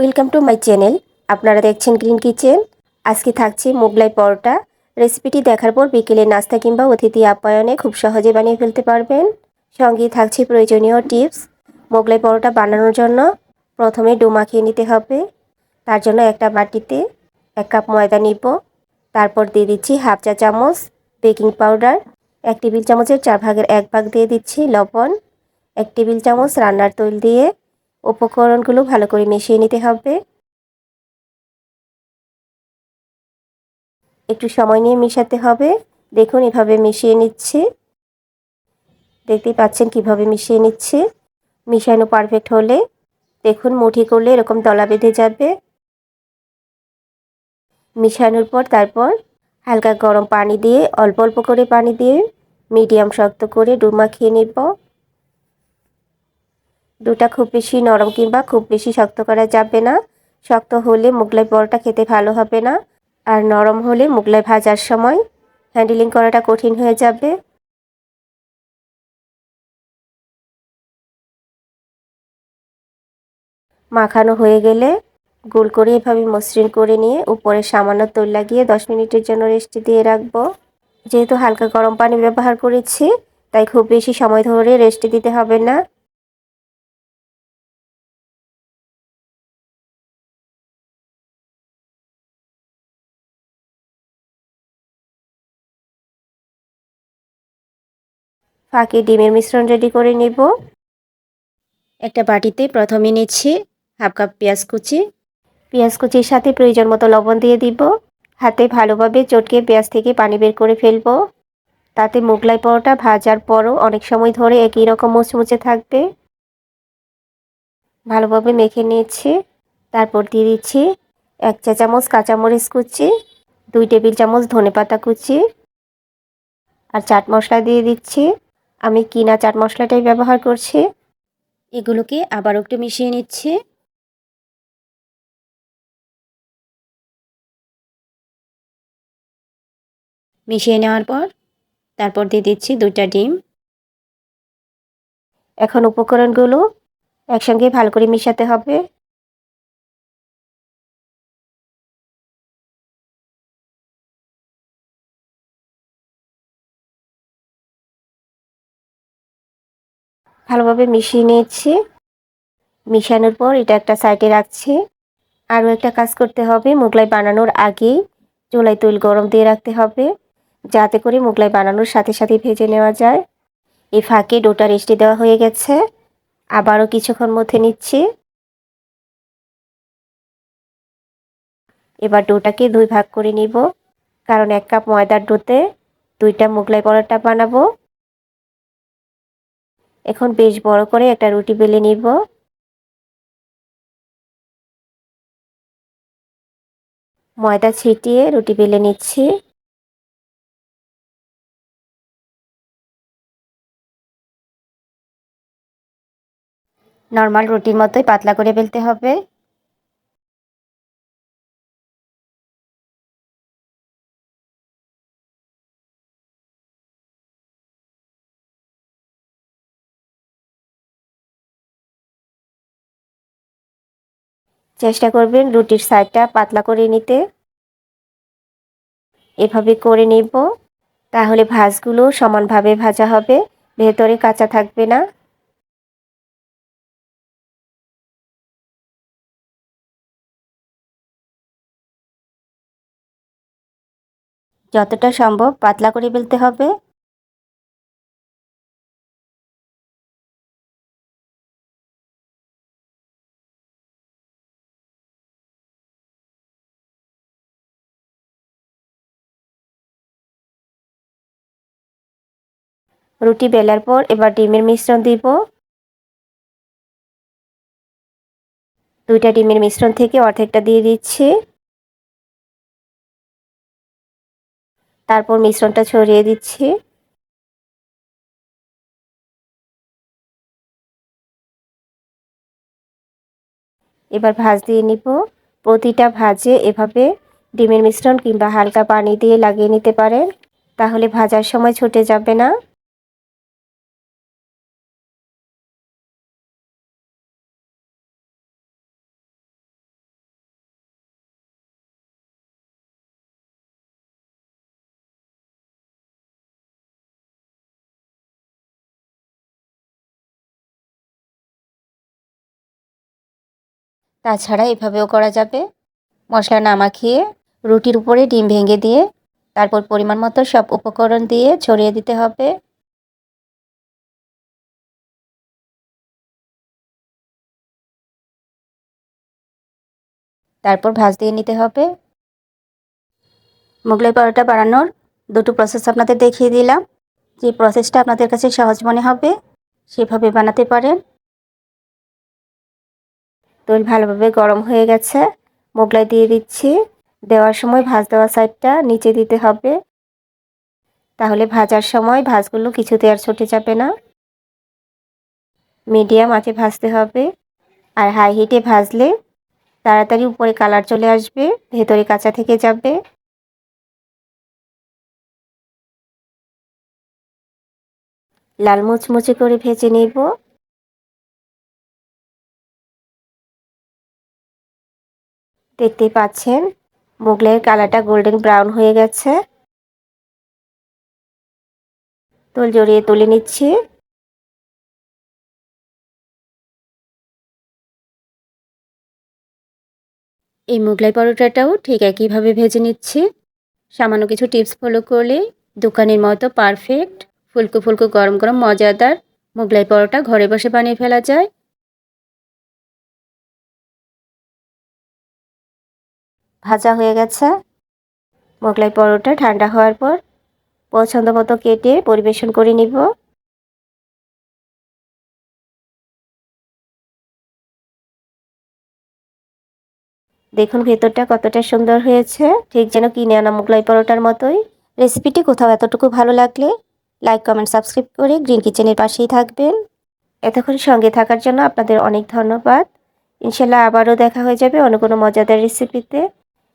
Welcome to my channel আপনারা দেখছেন green kitchen আজকে থাকছে মোগলাই পরোটা। রেসিপিটি দেখার পর বিকেলে নাস্তা কিংবা অতিথি আপ্যায়নে খুব সহজে বানিয়ে ফেলতে পারবেন। সঙ্গে থাকছে প্রয়োজনীয় টিপস মোগলাই পরোটা বানানোর জন্য প্রথমে ডো মাখিয়ে নিতে হবে। তার জন্য একটা বাটিতে এক কাপ ময়দা নিব। তারপর দিয়ে দিচ্ছি হাফ চা চামচ বেকিং পাউডার। এক টেবিল চামচের চার ভাগের এক ভাগ দিয়ে দিচ্ছি লবণ। এক টেবিল চামচ রান্নার তৈল দিয়ে উপকরণগুলো ভালো করে মিশিয়ে নিতে হবে। একটু সময় নিয়ে মিশাতে হবে। দেখুন এভাবে মিশিয়ে নিচ্ছে। দেখতেই পাচ্ছেন কীভাবে মিশিয়ে নিচ্ছে। মিশানো পারফেক্ট হলে দেখুন মুঠি করলে এরকম দলা বেঁধে যাবে। মিশানোর পর তারপর হালকা গরম পানি দিয়ে, অল্প অল্প করে পানি দিয়ে মিডিয়াম শক্ত করে ডু মাখিয়ে নেব। দুটা খুব বেশি নরম কিংবা খুব বেশি শক্ত করা যাবে না। শক্ত হলে মুগলাই পরোটা খেতে ভালো হবে না। আর নরম হলে মুগলাই ভাজার সময় হ্যান্ডেলিং করাটা কঠিন হয়ে যাবে। মাখানো হয়ে গেলে গোল করে এভাবে মসৃণ করে নিয়ে উপরে সামান্য তৈল লাগিয়ে দশ মিনিটের জন্য রেস্ট দিয়ে রাখব। যেহেতু হালকা গরম পানি ব্যবহার করেছি, তাই খুব বেশি সময় ধরে রেস্ট দিতে হবে না। ফাঁকে ডিমের মিশ্রণ রেডি করে নেব। একটা বাটিতে প্রথমে নিচ্ছি হাফ কাপ পেঁয়াজ কুচি। পেঁয়াজ কুচির সাথে প্রয়োজন মতো লবণ দিয়ে দিব। হাতে ভালোভাবে চটকে পেঁয়াজ থেকে পানি বের করে ফেলব। তাতে মোগলাই পরোটা ভাজার পরও অনেক সময় ধরে একই রকম মুচমুচে থাকবে। ভালোভাবে মেখে নিয়েছি। তারপর দিয়ে দিচ্ছি এক চা চামচ কাঁচামরিচ কুচি দুই টেবিল চামচ ধনে পাতা কুচি আর চাট মশলা দিয়ে দিচ্ছি। আমি কিনা চাট মশলাটাই ব্যবহার করছি? এগুলোকে আবার একটু মিশিয়ে নিচ্ছি। মিশিয়ে নেওয়ার পর তারপর দিয়ে দিচ্ছি দুইটা ডিম। এখন উপকরণগুলো একসঙ্গে ভালো করে মিশাতে হবে। ভালোভাবে মিশিয়ে নিয়েছি। মিশানোর পর এটা একটা সাইডে রাখছি। আরও একটা কাজ করতে হবে, মোগলাই বানানোর আগেই চুলাই তৈল গরম দিয়ে রাখতে হবে, যাতে করে মোগলাই বানানোর সাথে সাথে ভেজে নেওয়া যায়। এই ফাঁকে ডোটা রেস্টে দেওয়া হয়ে গেছে। আবারও কিছুক্ষণ মধ্যে নিচ্ছি। এবার ডোটাকে দুই ভাগ করে নিব, কারণ এক কাপ ময়দার ডোতে দুইটা মোগলাই পরোটা বানাবো। এখন বেশ বড় করে একটা রুটি বেলে নিব। ময়দা ছিটিয়ে রুটি বেলে নিচ্ছি। নর্মাল রুটির মতোই পাতলা করে বেলতে হবে। চেষ্টা করবেন রুটির সাইডটা পাতলা করে নিতে। এভাবে করে নিব, তাহলে ভাজগুলো সমানভাবে ভাজা হবে, ভেতরে কাঁচা থাকবে না। যতটা সম্ভব পাতলা করে বেলতে হবে। রুটি বেলার পর এবার ডিমের মিশ্রণ দিব। দুইটা ডিমের মিশ্রণ থেকে অর্ধেকটা দিয়ে দিচ্ছি। তারপর মিশ্রণটা ছড়িয়ে দিচ্ছি। এবার ভাজ দিয়ে নিব। প্রতিটা ভাজে এভাবে ডিমের মিশ্রণ কিংবা হালকা পানি দিয়ে লাগিয়ে নিতে পারেন। তাহলে ভাজার সময় ছুটে যাবে না। তাছাড়া এভাবেও করা যাবে। মশলা না মাখিয়ে রুটির উপরে ডিম ভেঙে দিয়ে তারপর পরিমাণ মতো সব উপকরণ দিয়ে ছড়িয়ে দিতে হবে। তারপর ভাজ দিয়ে নিতে হবে। মোগলাই পরোটা বানানোর দুটো প্রসেস আপনাদের দেখিয়ে দিলাম। যে প্রসেসটা আপনাদের কাছে সহজ মনে হবে, সেভাবে বানাতে পারেন। তেল ভালোভাবে গরম হয়ে গেছে। মোগলাই দিয়ে দিচ্ছি। দেওয়ার সময় ভাজ দেওয়া সাইডটা নিচে দিতে হবে। তাহলে ভাজার সময় ভাজগুলো কিছুতে আর ছুটে যাবে না। মিডিয়াম আঁচে ভাজতে হবে। আর হাই হিটে ভাজলে তাড়াতাড়ি উপরে কালার চলে আসবে, ভেতরে কাঁচা থেকে যাবে। লাল মুচমুচে করে ভেজে নেব। দেখতেই পাচ্ছেন মোগলাইয়ের কালারটা গোল্ডেন ব্রাউন হয়ে গেছে। তোল জড়িয়ে তুলে নিচ্ছি। এই মোগলাই পরোটাটাও ঠিক একইভাবে ভেজে নিচ্ছি। সামান্য কিছু টিপস ফলো করলে দোকানের মতো পারফেক্ট, ফুলকো ফুলকো গরম গরম মজাদার মোগলাই পরোটা ঘরে বসে বানিয়ে ফেলা যায়। ভাজা হয়ে গেছে। মোগলাই পরোটা ঠান্ডা হওয়ার পর পছন্দ মতো কেটে পরিবেশন করে নিব। দেখুন ভেতরটা কতটা সুন্দর হয়েছে। ঠিক যেন কিনে আনা মোগলাই পরোটার মতোই। রেসিপিটি কোথাও এতটুকু ভালো লাগলে লাইক কমেন্ট সাবস্ক্রাইব করে গ্রিন কিচেনের পাশেই থাকবেন। এতক্ষণ সঙ্গে থাকার জন্য আপনাদের অনেক ধন্যবাদ। ইনশাল্লাহ আবারও দেখা হয়ে যাবে অন্য কোনো মজাদার রেসিপিতে